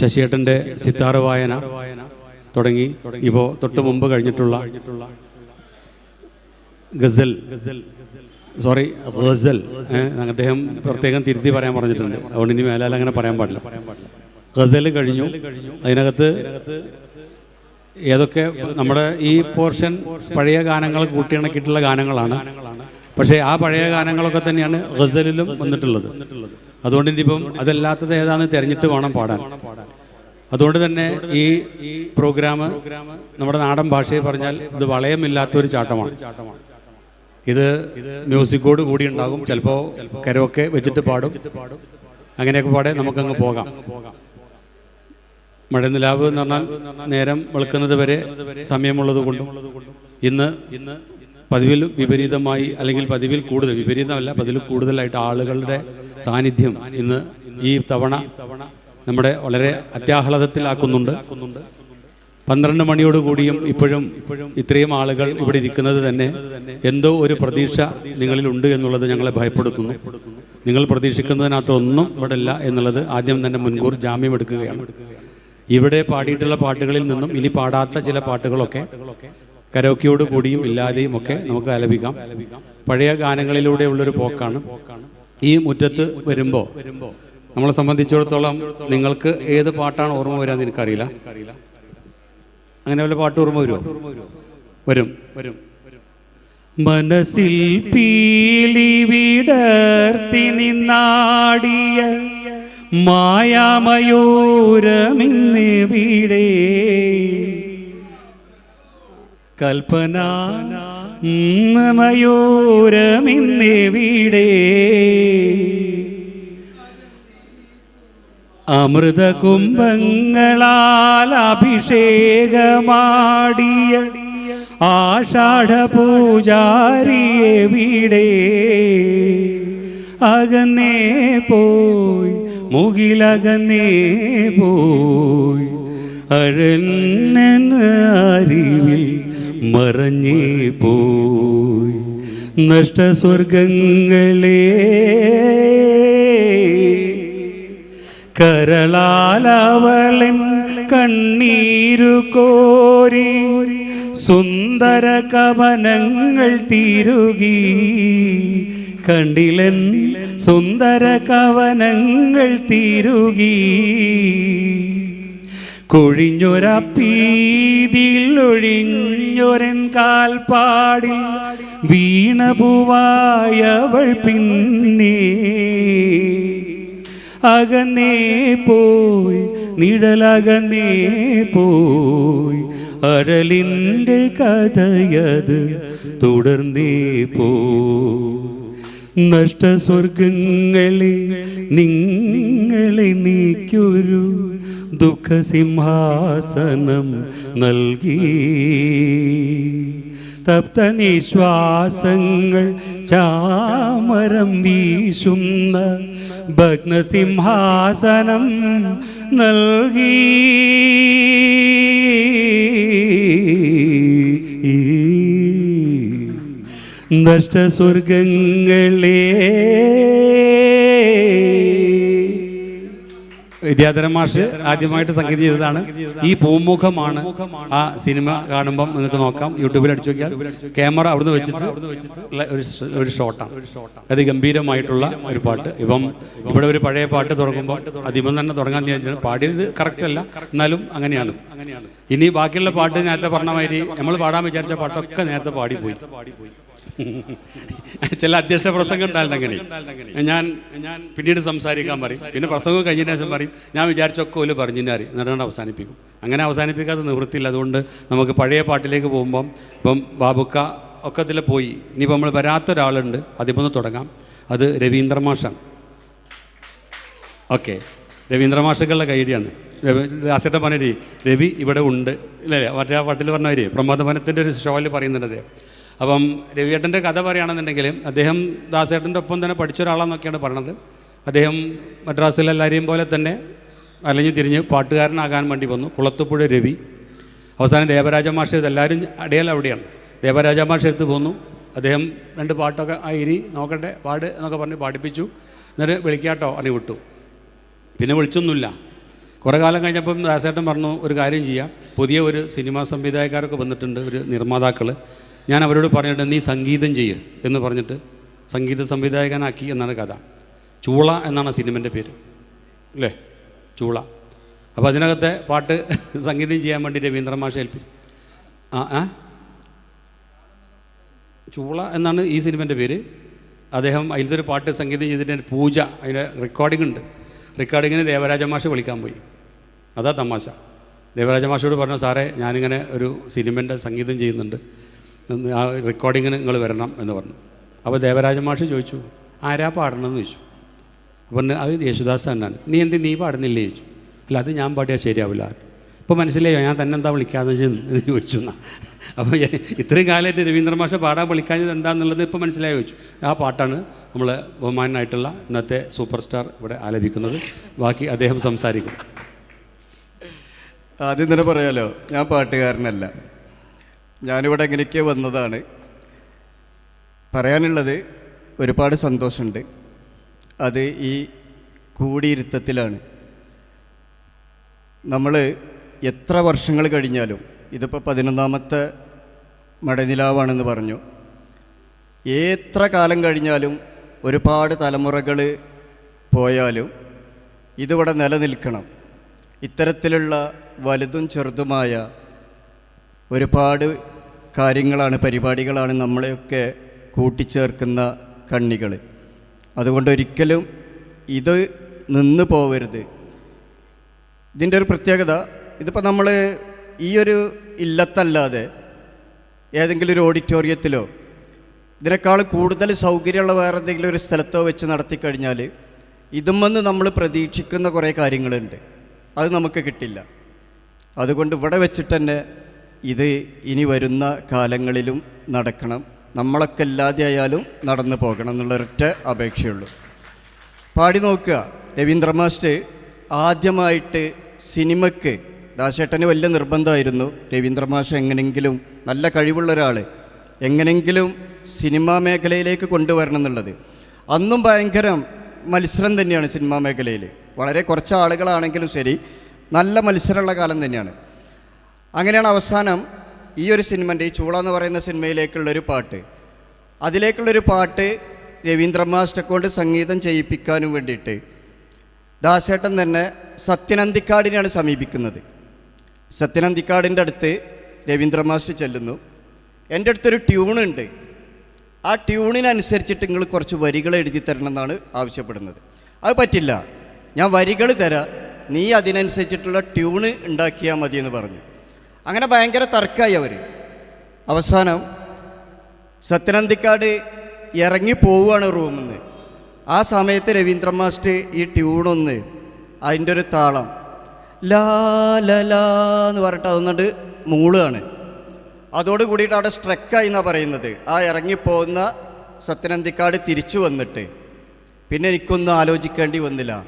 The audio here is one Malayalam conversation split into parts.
ശശിയേട്ടന്റെ സിത്താറ് വായന തുടങ്ങി. ഇപ്പോൾ തൊട്ട് മുമ്പ് കഴിഞ്ഞിട്ടുള്ള ഗസൽ. സോറി ഗസൽ. അദ്ദേഹം പ്രത്യേകം തിരുത്തി പറയാൻ പറഞ്ഞിട്ടുണ്ട്. അതുകൊണ്ട് ഇനി മേലാൽ അങ്ങനെ പറയാൻ പാടില്ല. ഗസൽ കഴിഞ്ഞു. അതിനകത്ത് ഏതൊക്കെ നമ്മുടെ ഈ പോർഷൻ പഴയ ഗാനങ്ങൾ കൂട്ടിയിണക്കിയിട്ടുള്ള ഗാനങ്ങളാണ്. പക്ഷേ ആ പഴയ ഗാനങ്ങളൊക്കെ തന്നെയാണ് ഗസലിലും വന്നിട്ടുള്ളത്. അതുകൊണ്ട് ഇനിയിപ്പം അതല്ലാത്തത് ഏതാണെന്ന് തിരഞ്ഞിട്ട് വേണം പാടാൻ. അതുകൊണ്ട് തന്നെ ഈ പ്രോഗ്രാം നമ്മുടെ നാടൻ ഭാഷയിൽ പറഞ്ഞാൽ ഇത് വളയമില്ലാത്തൊരു ചാട്ടമാണ്. ഇത് മ്യൂസിക്കോട് കൂടി ഉണ്ടാകും. ചിലപ്പോൾ കരോക്കെ വെച്ചിട്ട് പാടും. അങ്ങനെയൊക്കെ പാടെ നമുക്കങ്ങ് പോകാം. മഴനിലാവ് എന്ന് പറഞ്ഞാൽ നേരം വെളുക്കുന്നത് വരെ സമയമുള്ളത് കൊണ്ടും ഇന്ന് ഇന്ന് പതിവിൽ വിപരീതമായി അല്ലെങ്കിൽ പതിവിൽ കൂടുതൽ വിപരീതമല്ല പതിവിൽ കൂടുതലായിട്ട് ആളുകളുടെ സാന്നിധ്യം ഇന്ന് ഈ തവണ നമ്മുടെ വളരെ അത്യാഹ്ലാദത്തിലാക്കുന്നുണ്ട്. പന്ത്രണ്ട് മണിയോട് കൂടിയും ഇപ്പോഴും ഇത്രയും ആളുകൾ ഇവിടെ ഇരിക്കുന്നത് തന്നെ എന്തോ ഒരു പ്രതീക്ഷ നിങ്ങളിലുണ്ട് എന്നുള്ളത് ഞങ്ങളെ ഭയപ്പെടുത്തുന്നു. നിങ്ങൾ പ്രതീക്ഷിക്കുന്നതിനകത്ത് ഒന്നും ഇവിടെ ഇല്ല എന്നുള്ളത് ആദ്യം തന്നെ മുൻകൂർ ജാമ്യം എടുക്കുകയാണ്. ഇവിടെ പാടിയിട്ടുള്ള പാട്ടുകളിൽ നിന്നും ഇനി പാടാത്ത ചില പാട്ടുകളൊക്കെ കരോക്കിയോട് കൂടിയും ഇല്ലാതെയും ഒക്കെ നമുക്ക് ആലപിക്കാം. പഴയ ഗാനങ്ങളിലൂടെ ഉള്ളൊരു പോക്കാണ്. ഈ മുറ്റത്ത് വരുമ്പോൾ നമ്മളെ സംബന്ധിച്ചിടത്തോളം നിങ്ങൾക്ക് ഏത് പാട്ടാണ് ഓർമ്മ വരാന്ന് എനിക്കറിയില്ല. അങ്ങനെ വല്ല പാട്ട് ഓർമ്മ വരുമോ വരും വരും. മനസ്സിൽ പീലി വിടർത്തി നിന്നാടിയ മായാമയൂരമിന്ന് വീടേ. കൽപ്പന മയൂരമിന്ന് വീടേ. അമൃത കുംഭങ്ങളാൽ അഭിഷേകമാടിയ ആഷാഢപൂജാരിയെ വീടേ. അകന്നേ പോയി മുകിലകന്നേ പോയി അഴന്ന അറിവിൽ മറഞ്ഞേ പോയി. നഷ്ടസ്വർഗങ്ങളെ കരളാലവളൻ കണ്ണീരു കോരി സുന്ദര കവനങ്ങൾ തീരുകി. കണ്ടിലൻ സുന്ദര കവനങ്ങൾ തീരുകി. കൊഴിഞ്ഞൊരപ്പീതിൽ ഒഴിഞ്ഞൊരൻ കാൽപ്പാടിൽ വീണപൂവായവൾ പിന്നെ. അകന്നേ പോയി നിഴലകന്നേ പോയി അരലിന്റെ കഥയത് തുടർന്നേ പോ. നഷ്ടസ്വർഗങ്ങളെ നിങ്ങളെ നീക്കൊരു ദുഃഖസിംഹാസനം നൽകി. തപ്ത നിശ്വാസങ്ങൾ ചാമരം വീശുന്ന ഭഗ്നസിംഹാസനം നൽകി. നഷ്ടസ്വർഗങ്ങളേ വിദ്യാധരൻ മാഷ് ആദ്യമായിട്ട് സംഗീതം ചെയ്തതാണ്. ഈ പൂമുഖമാണ് ആ സിനിമ കാണുമ്പം നിങ്ങൾക്ക് നോക്കാം. യൂട്യൂബിൽ അടിച്ചു നോക്കിയാൽ ക്യാമറ അവിടുന്ന് വെച്ചിട്ട് ഒരു ഷോട്ടാണ്. അത് ഷോട്ടാണ് അതിഗംഭീരമായിട്ടുള്ള ഒരു പാട്ട്. ഇപ്പം ഇവിടെ ഒരു പഴയ പാട്ട് തുടങ്ങുമ്പോൾ അതിമം തന്നെ തുടങ്ങാൻ ചോദിച്ചാൽ പാടിയത് കറക്റ്റ് അല്ല. എന്നാലും അങ്ങനെയാണ്. ഇനി ബാക്കിയുള്ള പാട്ട് നേരത്തെ പറഞ്ഞ മാതിരി നമ്മൾ പാടാൻ വിചാരിച്ച പാട്ടൊക്കെ നേരത്തെ പാടിപ്പോയി. ചില അധ്യക്ഷ പ്രസംഗം ഉണ്ടായിരുന്നു അങ്ങനെ. ഞാൻ ഞാൻ പിന്നീട് സംസാരിക്കാൻ പറയും. പിന്നെ പ്രസംഗം കഴിഞ്ഞതിന് ശേഷം പറയും. ഞാൻ വിചാരിച്ചൊക്കെ ഒരു പറഞ്ഞിട്ടാറി എന്നിട്ടാണ് അവസാനിപ്പിക്കും. അങ്ങനെ അവസാനിപ്പിക്കാതെ നിവൃത്തിയില്ല. അതുകൊണ്ട് നമുക്ക് പഴയ പാട്ടിലേക്ക് പോകുമ്പം ഇപ്പം ബാബുക്ക ഒക്കെ ഇതിൽ പോയി. ഇനിയിപ്പോൾ നമ്മൾ വരാത്ത ഒരാളുണ്ട്. അതിപ്പോൾ ഒന്ന് തുടങ്ങാം. അത് രവീന്ദ്ര മാഷാണ്. ഓക്കെ. രവീന്ദ്ര മാഷക്കുള്ള കൈഡിയാണ് ദാസേട്ടൻ പറഞ്ഞ രവി ഇവിടെ ഉണ്ട്. ഇല്ലേ മറ്റേ ആ പാട്ടിൽ പറഞ്ഞവര് പ്രമോദവനത്തിന്റെ ഒരു ഷോയിൽ പറയുന്നുണ്ട് അദ്ദേഹം. അപ്പം രവിയേട്ടന്റെ കഥ പറയുകയാണെന്നുണ്ടെങ്കിൽ അദ്ദേഹം ദാസേട്ടന്റെ ഒപ്പം തന്നെ പഠിച്ച ഒരാളാണെന്നൊക്കെയാണ് പറയണത് അദ്ദേഹം മദ്രാസിൽ എല്ലാവരെയും പോലെ തന്നെ അലഞ്ഞു തിരിഞ്ഞ് പാട്ടുകാരനാകാൻ വേണ്ടി വന്നു. കുളത്തുപുഴ രവി. അവസാനം ദേവരാജ മാഷ് ഇതെല്ലാവരും അടയാൽ അവിടെയാണ്. ദേവരാജ മാഷ് എടുത്ത് പോന്നു. അദ്ദേഹം രണ്ട് പാട്ടൊക്കെ ആയിരി നോക്കട്ടെ പാട് എന്നൊക്കെ പറഞ്ഞ് പാടിപ്പിച്ചു. എന്നിട്ട് വിളിക്കാട്ടോ അറിഞ്ഞു വിട്ടു പിന്നെ വിളിച്ചൊന്നുമില്ല. കുറേ കാലം കഴിഞ്ഞപ്പം ദാസേട്ടൻ പറഞ്ഞു ഒരു കാര്യം ചെയ്യാം. പുതിയ ഒരു സിനിമാ സംവിധായകരൊക്കെ വന്നിട്ടുണ്ട് ഒരു നിർമ്മാതാക്കൾ ഞാൻ അവരോട് പറഞ്ഞിട്ട് നീ സംഗീതം ചെയ്യ് എന്ന് പറഞ്ഞിട്ട് സംഗീത സംവിധായകനാക്കി എന്നാണ് കഥ. ചൂള എന്നാണ് സിനിമന്റെ പേര്. അല്ലേ? ചൂള. അപ്പോൾ അതിനകത്തെ പാട്ട് സംഗീതം ചെയ്യാൻ വേണ്ടി രവീന്ദ്ര മാഷ ഏൽപ്പിച്ചു ആ ആ? ചൂള എന്നാണ് ഈ സിനിമന്റെ പേര്. അദ്ദേഹം അതിലത്തെ ഒരു പാട്ട് സംഗീതം ചെയ്തിട്ട് പൂജ അതിന്റെ റെക്കോർഡിംഗ് ഉണ്ട്. റെക്കോർഡിങ്ങിന് ദേവരാജ മാഷ് വിളിക്കാൻ പോയി. അതാ തമാശ. ദേവരാജ മാഷോട് പറഞ്ഞു സാറേ ഞാനിങ്ങനെ ഒരു സിനിമന്റെ സംഗീതം ചെയ്യുന്നുണ്ട്. ആ റെക്കോർഡിങ്ങിന് നിങ്ങൾ വരണം എന്ന് പറഞ്ഞു. അപ്പോൾ ദേവരാജ മാഷ് ചോദിച്ചു ആരാ പാടണം എന്ന് ചോദിച്ചു. അപ്പം അത് യേശുദാസ് തന്നെയാണ് നീ എന്ത് നീ പാടുന്നില്ലേ? ചോദിച്ചു. അല്ല അത് ഞാൻ പാടിയാൽ ശരിയാവില്ല. ഇപ്പോൾ മനസ്സിലായോ? ഞാൻ തന്നെ എന്താ വിളിക്കാന്ന് ചോദിച്ചു എന്നാ അപ്പോൾ ഇത്രയും കാലമായിട്ട് രവീന്ദ്ര മാഷ പാടാൻ വിളിക്കാഞ്ഞത് എന്താണെന്നുള്ളത് ഇപ്പോൾ മനസ്സിലായി ചോദിച്ചു. ആ പാട്ടാണ് നമ്മൾ ബഹുമാനായിട്ടുള്ള ഇന്നത്തെ സൂപ്പർ സ്റ്റാർ ഇവിടെ ആലപിക്കുന്നത്. ബാക്കി അദ്ദേഹം സംസാരിക്കും. ആദ്യം തന്നെ പറയാലോ ഞാൻ പാട്ടുകാരനല്ല. ഞാനിവിടെ എങ്ങനെയൊക്കെ വന്നതാണ്. പറയാനുള്ളത് ഒരുപാട് സന്തോഷമുണ്ട്. അത് ഈ കൂടിയിരുത്തത്തിലാണ്. നമ്മൾ എത്ര വർഷങ്ങൾ കഴിഞ്ഞാലും ഇതിപ്പോൾ പതിനൊന്നാമത്തെ മടനിലാവാണെന്ന് പറഞ്ഞു. എത്ര കാലം കഴിഞ്ഞാലും ഒരുപാട് തലമുറകൾ പോയാലും ഇതിവിടെ നിലനിൽക്കണം. ഇത്തരത്തിലുള്ള വലുതും ചെറുതുമായ ഒരുപാട് കാര്യങ്ങളാണ് പരിപാടികളാണ് നമ്മളെയൊക്കെ കൂട്ടിച്ചേർക്കുന്ന കണ്ണികൾ അതുകൊണ്ട് ഒരിക്കലും ഇത് നിന്ന് പോവരുത്. ഇതിന്റെ ഒരു പ്രത്യേകത ഇതിപ്പോൾ നമ്മൾ ഈ ഒരു ഇല്ലത്തല്ലാതെ ഏതെങ്കിലും ഒരു ഓഡിറ്റോറിയത്തിലോ ഇതിനേക്കാൾ കൂടുതൽ സൗകര്യമുള്ള വേറെ എന്തെങ്കിലും ഒരു സ്ഥലത്തോ വെച്ച് നടത്തിക്കഴിഞ്ഞാൽ ഇതുമെന്ന് നമ്മൾ പ്രതീക്ഷിക്കുന്ന കുറേ കാര്യങ്ങളുണ്ട്. അത് നമുക്ക് കിട്ടില്ല. അതുകൊണ്ട് ഇവിടെ വെച്ചിട്ട് തന്നെ ഇത് ഇനി വരുന്ന കാലങ്ങളിലും നടക്കണം. നമ്മളൊക്കെ ഇല്ലാതെ ആയാലും നടന്നു പോകണം എന്നുള്ളൊരൊറ്റ അപേക്ഷയുള്ളൂ. പാടി നോക്കുക. രവീന്ദ്ര മാസ്റ്റർ ആദ്യമായിട്ട് സിനിമയ്ക്ക് ദാശേട്ടന് വലിയ നിർബന്ധമായിരുന്നു. രവീന്ദ്ര മാഷ് എങ്ങനെങ്കിലും നല്ല കഴിവുള്ള ഒരാൾ എങ്ങനെങ്കിലും സിനിമാ മേഖലയിലേക്ക് കൊണ്ടുവരണം എന്നുള്ളത്. അന്നും ഭയങ്കര മത്സരം തന്നെയാണ് സിനിമാ മേഖലയിൽ വളരെ കുറച്ച് ആളുകളാണെങ്കിലും ശരി നല്ല മത്സരമുള്ള കാലം തന്നെയാണ്. അങ്ങനെയാണ് അവസാനം ഈ ഒരു സിനിമന്റെ ഈ ചൂള എന്ന് പറയുന്ന സിനിമയിലേക്കുള്ളൊരു പാട്ട്. അതിലേക്കുള്ളൊരു പാട്ട് രവീന്ദ്ര മാസ്റ്ററെ കൊണ്ട് സംഗീതം ചെയ്യിപ്പിക്കാനും വേണ്ടിയിട്ട് ദാസേട്ടൻ തന്നെ സത്യനന്തിക്കാടിനെയാണ് സമീപിക്കുന്നത്. സത്യനന്തിക്കാടിന്റെ അടുത്ത് രവീന്ദ്ര മാസ്റ്റർ ചെല്ലുന്നു. എന്റെ അടുത്തൊരു ട്യൂണുണ്ട്. ആ ട്യൂണിനനുസരിച്ചിട്ട് നിങ്ങൾ കുറച്ച് വരികൾ എഴുതി തരണം എന്നാണ് ആവശ്യപ്പെടുന്നത്. അത് പറ്റില്ല. ഞാൻ വരികൾ തരാം. നീ അതിനനുസരിച്ചിട്ടുള്ള ട്യൂണ് ഉണ്ടാക്കിയാൽ മതിയെന്ന് പറഞ്ഞു. അങ്ങനെ ഭയങ്കര തർക്കമായി അവർ അവസാനം സത്യനന്ദിക്കാട് ഇറങ്ങി പോവുകയാണ് റൂമിൽ നിന്ന് ആ സമയത്ത് രവീന്ദ്ര മാസ്റ്റ് ഈ ട്യൂണൊന്ന് അതിന്റെ ഒരു താളം ലാ ല ലാ എന്ന് പറഞ്ഞിട്ട് അതൊന്നുകൊണ്ട് മൂളുകയാണ്. അതോട് കൂടിയിട്ട് അവിടെ സ്ട്രെക്കായി എന്നാണ് പറയുന്നത്. ആ ഇറങ്ങിപ്പോകുന്ന സത്യനന്ദിക്കാട് തിരിച്ചു വന്നിട്ട്. പിന്നെ എനിക്കൊന്നും ആലോചിക്കേണ്ടി വന്നില്ല.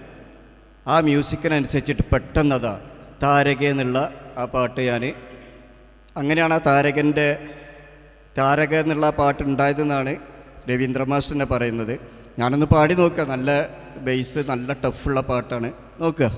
ആ മ്യൂസിക്കിനനുസരിച്ചിട്ട് പെട്ടെന്നതാ താരക എന്നുള്ള ആ പാട്ട് ഞാൻ അങ്ങനെയാണ് ആ താരകന്റെ താരക എന്നുള്ള പാട്ട് ഉണ്ടായതെന്നാണ് രവീന്ദ്ര മാസ്റ്ററിനെ പറയുന്നത്. ഞാനൊന്ന് പാടി നോക്കുക. നല്ല ബേസ് നല്ല ടഫുള്ള പാട്ടാണ്. നോക്കുക.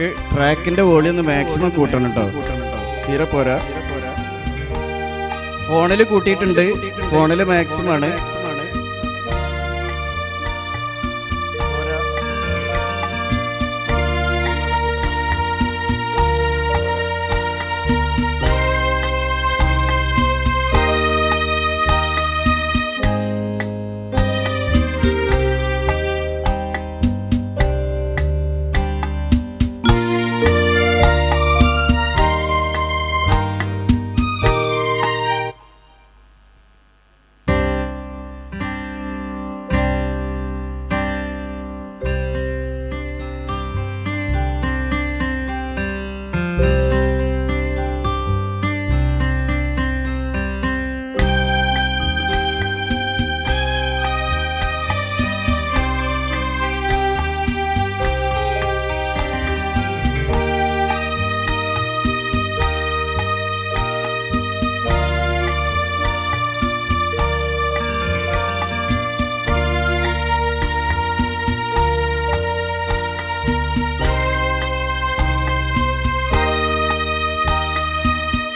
ഈ ട്രാക്കിന്റെ വോളിയം ഒന്ന് മാക്സിമം കൂട്ടണം കേട്ടോ. തീരെ പോരാ. ഫോണിൽ കൂട്ടിയിട്ടുണ്ട്. ഫോണിൽ മാക്സിമം ആണ്.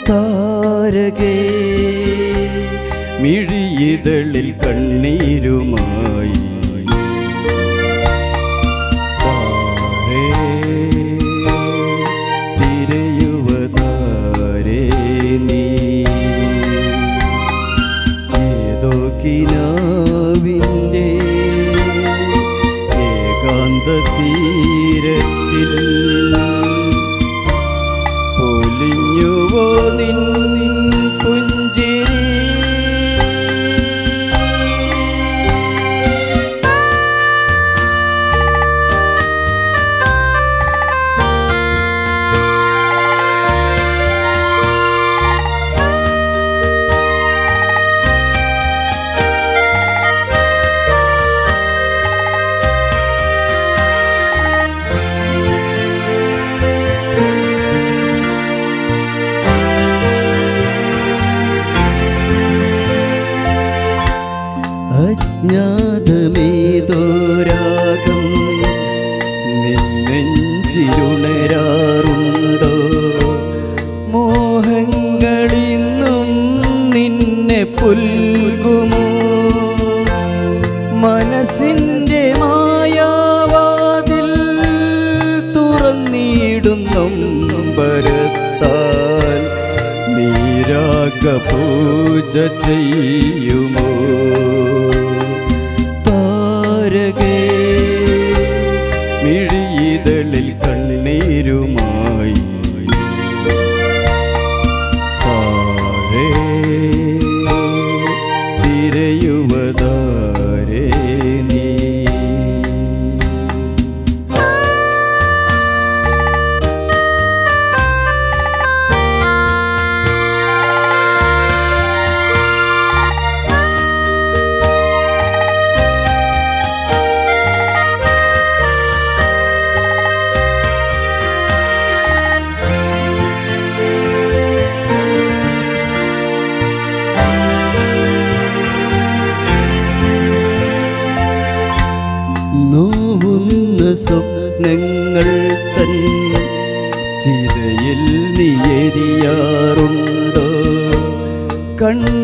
താരകേ മിഴിയിതളിൽ കണ്ണീരുമായി അജ്ഞാതമേതോരാഗം നിന്നെഞ്ചിലുണരാറുണ്ടോ? മോഹങ്ങളിന്നും നിന്നെ പുൽകുമോ? മനസ്സിന്റെ മായാവാതിൽ തുറന്നിടുന്നും പരത്താൽ നീരാഗ പൂജ ചെയ്യുമോ? Yêu. கண்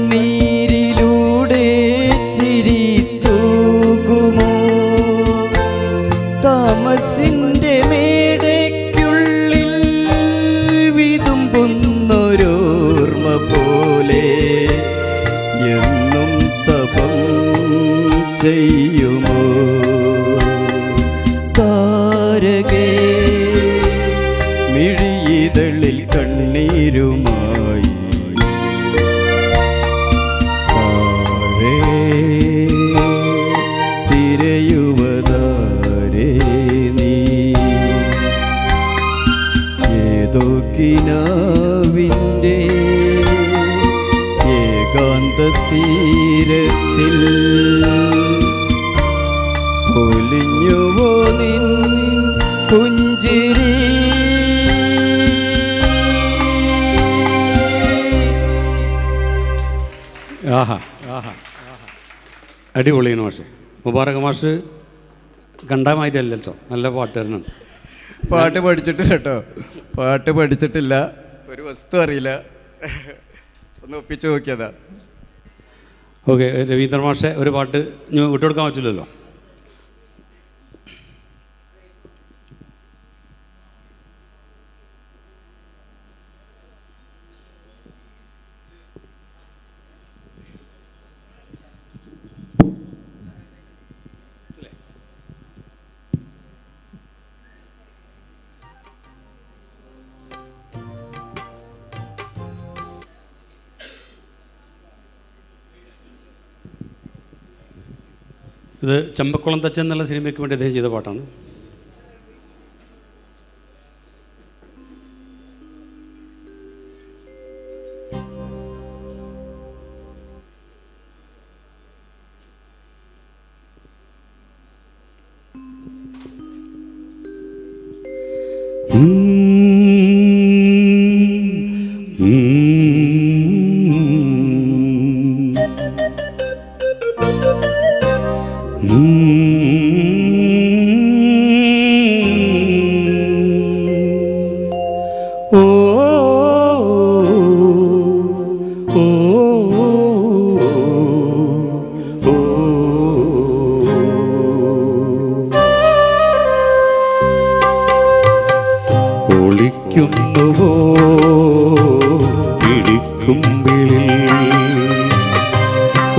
ഏതോ കിനാവിന്റെ ഏകാന്ത തീരത്തിൽ പൊലിഞ്ഞുവോ നിൻ പുഞ്ചിരി? ആഹാ ആഹാ. അടിപൊളിയാണ് മാഷ്. മുബാറക് മാഷ് കണ്ടാമായിട്ടല്ല നല്ല പാട്ടുകാരനാണ്. പാട്ട് പഠിച്ചിട്ടില്ല കേട്ടോ പാട്ട് പഠിച്ചിട്ടില്ല. ഒരു വസ്തു അറിയില്ല. ഒന്ന് ഒപ്പിച്ചു നോക്കിയതാ. ഓക്കെ രവീന്ദ്ര മാഷെ ഒരു പാട്ട് വിട്ടുകൊടുക്കാൻ പറ്റില്ലല്ലോ? ഇത് ചമ്പക്കുളം തച്ചൻ എന്നുള്ള സിനിമയ്ക്ക് വേണ്ടി അദ്ദേഹം ചെയ്ത പാട്ടാണ്. ഓ ഇടിക്കുമ്പിളിൽ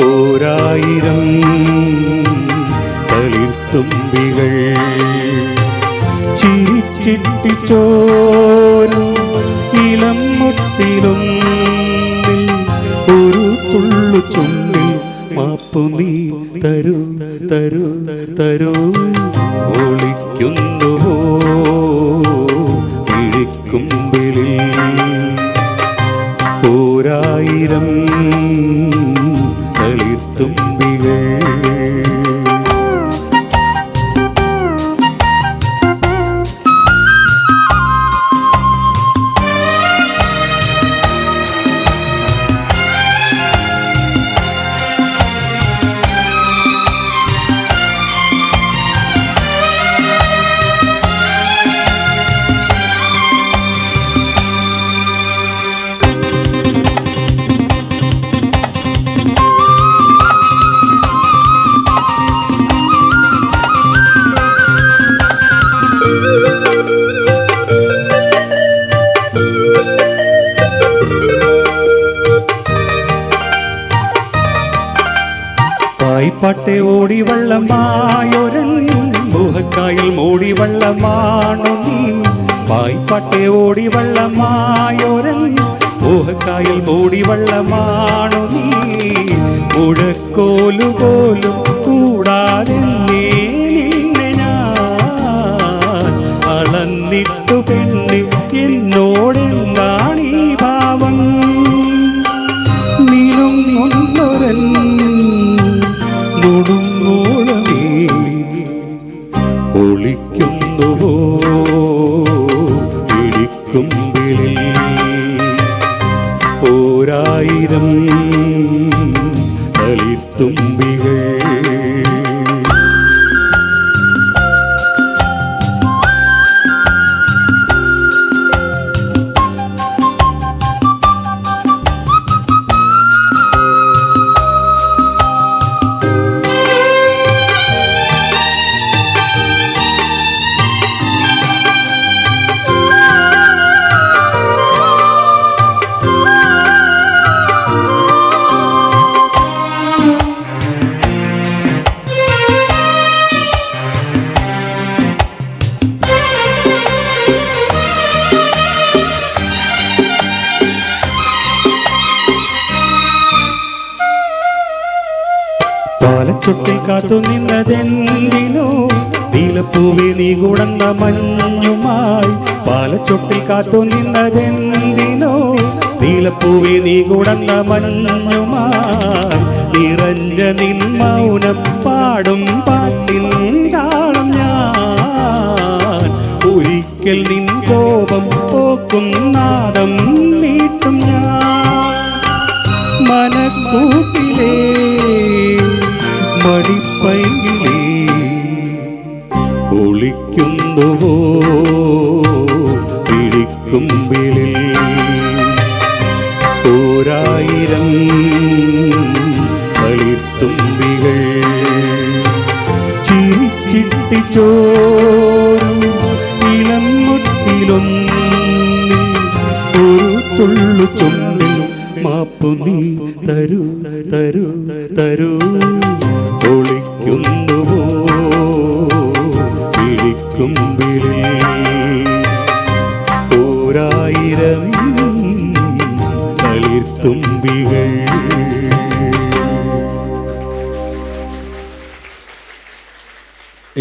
ഓരായിരം തളിർത്തുമ്പികൾ ചിരിച്ചിട്ടി ചോരും ഇളം മുട്ടിലും ഒരു തുള്ളു ചുണ്ടിൽ മാപ്പു നീ തരൂ തരൂ തരൂ. ഓരായിരം ഓടി വള്ളമായൊരൻ മുഹക്കായൽ മൂടി വെള്ളമാണു നീ. പായ്പാട്ടെ ഓടി വള്ളമായൊരൻ മുഹക്കായൽ മൂടി വള്ളമാണു നീ. മുഴക്കോലു പോലും കൂടാതെ நம்பிகள் പാലച്ചൊട്ടിൽ കാത്തു നിന്നതെന്തിനോ? നീലപ്പൂവി നീ കുടന്ന മഞ്ഞുമായി പാലച്ചൊട്ടിൽ കാത്തു നിന്നതെന്തിനോ? നീലപ്പൂവി നീ കുടന്ന മഞ്ഞുമായി നിറഞ്ഞ നിൻ മൗനം പാടും പാട്ടിൻ താളം ഞാൻ. ഒരിക്കൽ നിൻ കോപം പോക്കും നാദം നീട്ടും ഞാൻ. മനക്കൂട്ടിലേ മടിപ്പൈകിലേ ഒളിക്കുന്നുവോ? പിടിക്കുമ്പിളിൽ ഓരായിരം കളിത്തുമ്പികൾ ചിരിച്ചിട്ടി ചോരും ഇളം മാപ്പു നീ തരൂ തരൂ തരൂ.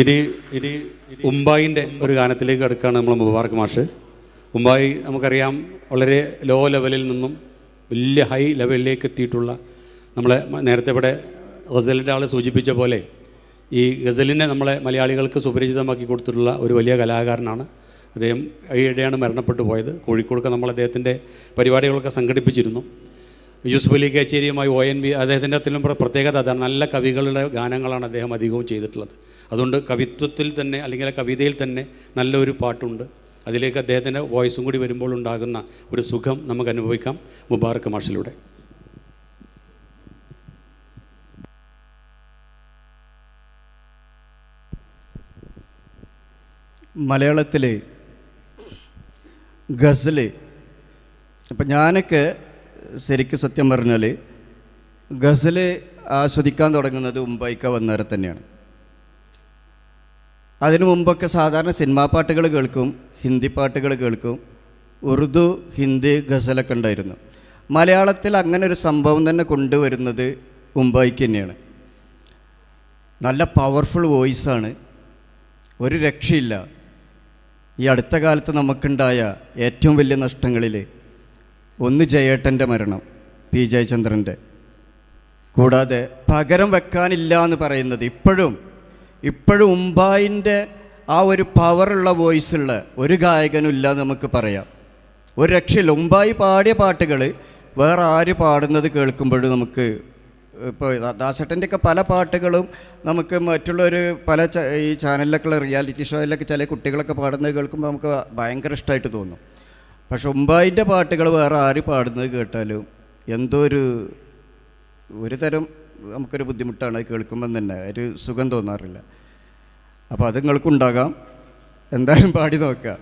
ഇനി ഇനി ഉമ്പായിന്റെ ഒരു ഗാനത്തിലേക്ക് കിടക്കുകയാണ് നമ്മൾ മുബാർക്ക് മാഷ്. ഉമ്പായി നമുക്കറിയാം വളരെ ലോ ലെവലിൽ നിന്നും വലിയ ഹൈ ലെവലിലേക്ക് എത്തിയിട്ടുള്ള നമ്മളെ നേരത്തെ ഇവിടെ ഗസലിന്റെ ആൾ സൂചിപ്പിച്ച പോലെ ഈ ഗസലിനെ നമ്മളെ മലയാളികൾക്ക് സുപരിചിതമാക്കി കൊടുത്തിട്ടുള്ള ഒരു വലിയ കലാകാരനാണ്. അദ്ദേഹം ഈയിടെയാണ് മരണപ്പെട്ടു പോയത്. കോഴിക്കോടൊക്കെ നമ്മൾ അദ്ദേഹത്തിന്റെ പരിപാടികളൊക്കെ സംഘടിപ്പിച്ചിരുന്നു. യൂസുഫ് അലി കച്ചേരിയുമായി ഒ എൻ വി അദ്ദേഹത്തിന്റെ പ്രത്യേകത അതാണ്. നല്ല കവികളുടെ ഗാനങ്ങളാണ് അദ്ദേഹം അധികവും ചെയ്തിട്ടുള്ളത്. അതുകൊണ്ട് കവിത്വത്തിൽ തന്നെ അല്ലെങ്കിൽ കവിതയിൽ തന്നെ നല്ലൊരു പാട്ടുണ്ട്. അതിലേക്ക് അദ്ദേഹത്തിന്റെ വോയിസും കൂടി വരുമ്പോൾ ഉണ്ടാകുന്ന ഒരു സുഖം നമുക്ക് അനുഭവിക്കാം. മുബാറക്ക് മാഷിലൂടെ. മലയാളത്തിലെ ഗസൽ. അപ്പം ഞാനൊക്കെ ശരിക്കും സത്യം പറഞ്ഞാൽ ഗസൽ ആസ്വദിക്കാൻ തുടങ്ങുന്നത് ഉമ്പായിക്ക വന്നേരെ തന്നെയാണ്. അതിനു മുമ്പൊക്കെ സാധാരണ സിനിമാ പാട്ടുകൾ കേൾക്കും ഹിന്ദി പാട്ടുകൾ കേൾക്കും. ഉറുദു ഹിന്ദി ഗസലൊക്കെ ഉണ്ടായിരുന്നു. മലയാളത്തിൽ അങ്ങനെ ഒരു സംഭവം തന്നെ കൊണ്ടുവരുന്നത് മുംബൈക്ക് തന്നെയാണ്. നല്ല പവർഫുൾ വോയിസാണ് ഒരു രക്ഷയില്ല. ഈ അടുത്ത കാലത്ത് നമുക്കുണ്ടായ ഏറ്റവും വലിയ നഷ്ടങ്ങളിൽ ഒന്ന് ജയേട്ടന്റെ മരണം പി ജയചന്ദ്രന്റെ. കൂടാതെ പകരം വെക്കാനില്ല എന്ന് പറയുന്നത് ഇപ്പോഴും ഇപ്പോഴും ഉമ്പായിന്റെ ആ ഒരു പവറുള്ള വോയിസുള്ള ഒരു ഗായകനും ഇല്ല നമുക്ക് പറയാം. ഒരു രക്ഷയില്ല. ഉമ്പായി പാടിയ പാട്ടുകൾ വേറെ ആര് പാടുന്നത് കേൾക്കുമ്പോഴും നമുക്ക് ഇപ്പോൾ ദാസേട്ടന്റെയൊക്കെ പല പാട്ടുകളും നമുക്ക് മറ്റുള്ളവർ പല ഈ ചാനലിലൊക്കെയുള്ള റിയാലിറ്റി ഷോയിലൊക്കെ ചില കുട്ടികളൊക്കെ പാടുന്നത് കേൾക്കുമ്പോൾ നമുക്ക് ഭയങ്കര ഇഷ്ടമായിട്ട് തോന്നും. പക്ഷെ ഉമ്പായിന്റെ പാട്ടുകൾ വേറെ ആര് പാടുന്നത് കേട്ടാലും എന്തോ ഒരു ഒരു തരം നമുക്കൊരു ബുദ്ധിമുട്ടാണ് അത് കേൾക്കുമ്പം തന്നെ ഒരു സുഖം തോന്നാറില്ല. അപ്പോൾ അത് നിങ്ങൾക്കുണ്ടാകാം. എന്തായാലും പാടി നോക്കുക